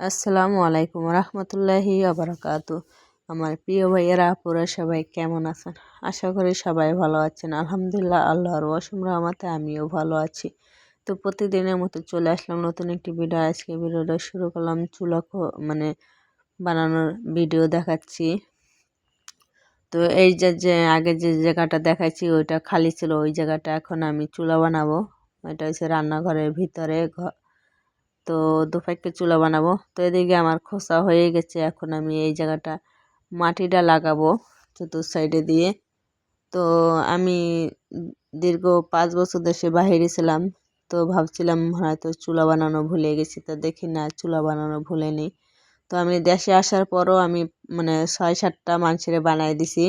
আসসালামু আলাইকুম রহমতুল্লাহি আবরাকাতু আমার প্রিয় ভাইয়েরা আপুরা সবাই কেমন আছেন? আশা করি সবাই ভালো আছেন। আলহামদুলিল্লাহ, আল্লাহর ওয়াসুম রহমাতে আমিও ভালো আছি। তো প্রতিদিনের মতো চলে আসলাম নতুন একটি ভিডিও। আজকে ভিডিওটা শুরু করলাম চুলা মানে বানানোর ভিডিও দেখাচ্ছি। তো এই যে যে আগে যে জায়গাটা দেখাচ্ছি, ওইটা খালি ছিল, ওই জায়গাটা এখন আমি চুলা বানাবো। এটা হচ্ছে রান্নাঘরের ভিতরে তো দুপাইকে চুলা বানাবো। তো এদিকে আমার খোসা হয়ে গেছে, এখন আমি এই জায়গাটা মাটিটা লাগাবো চতুর সাইডে দিয়ে। তো আমি দীর্ঘ পাঁচ বছর দেশে বাহিরে ছিলাম, তো ভাবছিলাম হয়তো চুলা বানানো ভুলে গেছি, তো দেখি না চুলা বানানো ভুলে নেই। তো আমি দেশে আসার পরও আমি মানে ছয় সাতটা মানুষের বানাই দিছি,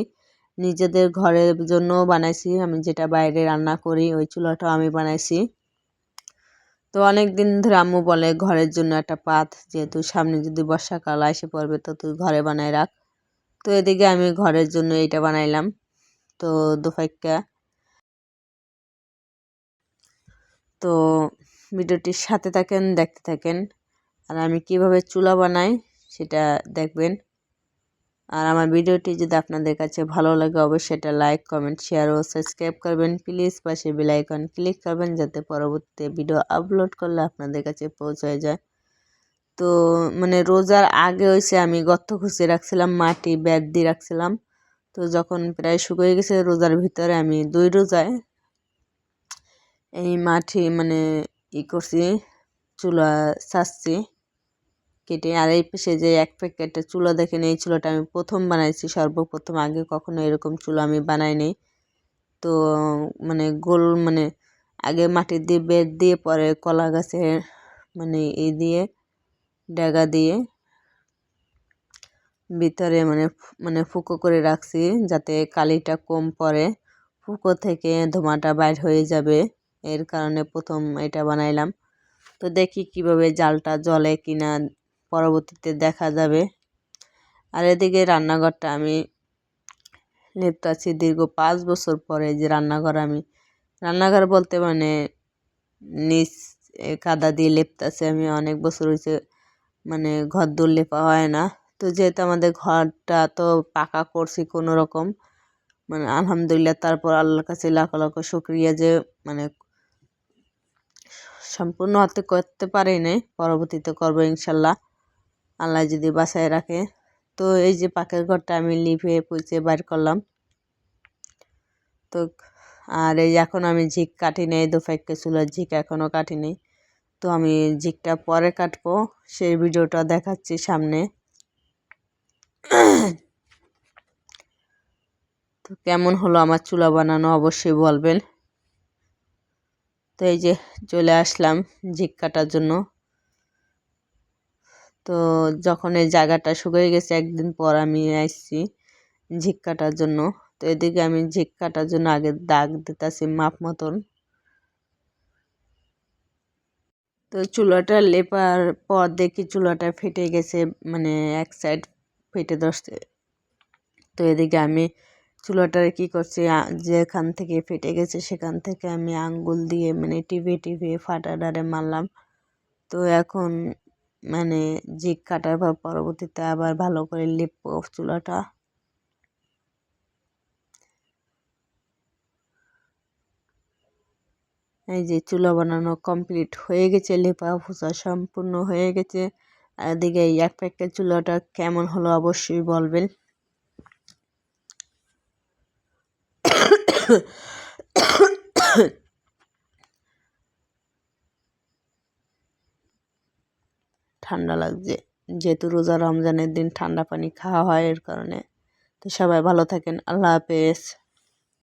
নিজেদের ঘরের জন্যও বানাইছি, আমি যেটা বাইরে রান্না করি ওই চুলাটাও আমি বানাইছি। তো অনেক দিন ধরে আম্মু বলে ঘরের জন্য একটা পাত, যেহেতু সামনে যদি বর্ষাকাল এসে পড়বে তো তুই ঘরে বানায় রাখ। তো এদিকে আমি ঘরের জন্য এইটা বানাইলাম। তো দুফাইকা তো ভিডিওটির সাথে থাকেন, দেখতে থাকেন, আর আমি কীভাবে চুলা বানাই সেটা দেখবেন। আর আমার ভিডিওটি যদি আপনাদের কাছে ভালো লাগে, অবশ্যই এটা লাইক কমেন্ট শেয়ার ও সাবস্ক্রাইব করবেন। প্লিজ পাশে বেলাইকন ক্লিক করবেন যাতে পরবর্তী ভিডিও আপলোড করলে আপনাদের কাছে পৌঁছায় যায়। তো মানে রোজার আগে হয়েছে আমি গর্ত খুঁজে রাখছিলাম, মাটি ব্যাট দিয়ে রাখছিলাম। তো যখন প্রায় শুকিয়ে গেছে রোজার ভিতরে আমি দুই রোজায় এই মাটি মানে ই করছি, চুলা ছাড়ছি। কেটে আর এই পাশে যে এক প্যাকেটটা চুলো দেখেন এই চুলোটা আমি প্রথম বানাইছি, সর্বপ্রথম। আগে কখনো এরকম চুলো আমি বানাইনি তো মানে গোল মানে আগে মাটি দিয়ে বেদ দিয়ে, পরে কলা গাছের মানে এই দিয়ে, ডেগা দিয়ে ভিতরে মানে মানে ফুকো করে রাখছি যাতে কালিটা কম পড়ে। ফুকো থেকে ধোঁয়াটা বাইর হয়ে যাবে, এর কারণে প্রথম এটা বানাইলাম। তো দেখি কীভাবে জালটা জ্বলে কিনা পরবর্তীতে দেখা যাবে। আর এদিকে রান্নাঘরটা আমি লেপটাছি দীর্ঘ পাঁচ বছর পরে যে রান্নাঘর আমি, রান্নাঘর বলতে মানে নিচ কাদা দিয়ে লেপতাছি আমি, অনেক বছর হয়েছে মানে ঘর দূর লেপা হয় না। তো যেহেতু আমাদের ঘরটা তো পাকা করছি কোনো রকম মানে আলহামদুলিল্লাহ তারপর আল্লাহর কাছে লাখ লাখ শুক্রিয়া যে মানে সম্পূর্ণ হাতে করতে পারি নাই, পরবর্তীতে করব ইনশাল্লাহ। আল্লাহ যদি বাসায় রাখে। তো এই যে পাকের ঘরটা আমি লিভে পুঁচে বাইর করলাম। তো আর এই এখন আমি ঝিক কাটি নেই দুফাইকে চুলার ঝিক এখনও কাটি নেই। তো আমি ঝিকটা পরে কাটবো, সেই ভিডিওটা দেখাচ্ছি সামনে। তো কেমন হলো আমার চুলা বানানো অবশ্যই বলবেন। তো এই যে চলে আসলাম ঝিক কাটার জন্য। তো যখন এই জায়গাটা শুকিয়ে গেছে, একদিন পর আমি আসছি ঝিক কাটার জন্য। তো এদিকে আমি ঝিক কাটার জন্য আগে দাগ দিতেছি, মাপ মতন। তো চুলাটা লেপার পর দেখি চুলাটা ফেটে গেছে মানে এক সাইড ফেটে ধরছে। তো এদিকে আমি চুলাটার কি করছি যেখান থেকে ফেটে গেছে সেখান থেকে আমি আঙ্গুল দিয়ে মানে টিভি টিভি ফাটাডারে মারলাম। তো এখন মানে জিগ কাটার পর পরবর্তীতে আবার ভালো করে লিপবো চুলাটা। এই যে চুলা বানানো কমপ্লিট হয়ে গেছে লেপা ফুসা সম্পূর্ণ হয়ে গেছে। আর এদিকে এক প্যাকেট চুলাটা কেমন হলো অবশ্যই বলবেন। ঠান্ডা লাগছে। যেহেতু রোজা রমজানের দিন ঠান্ডা পানি খাওয়া হয় এর কারণে। তো সবাই ভালো থাকেন। আল্লাহ হাফেজ।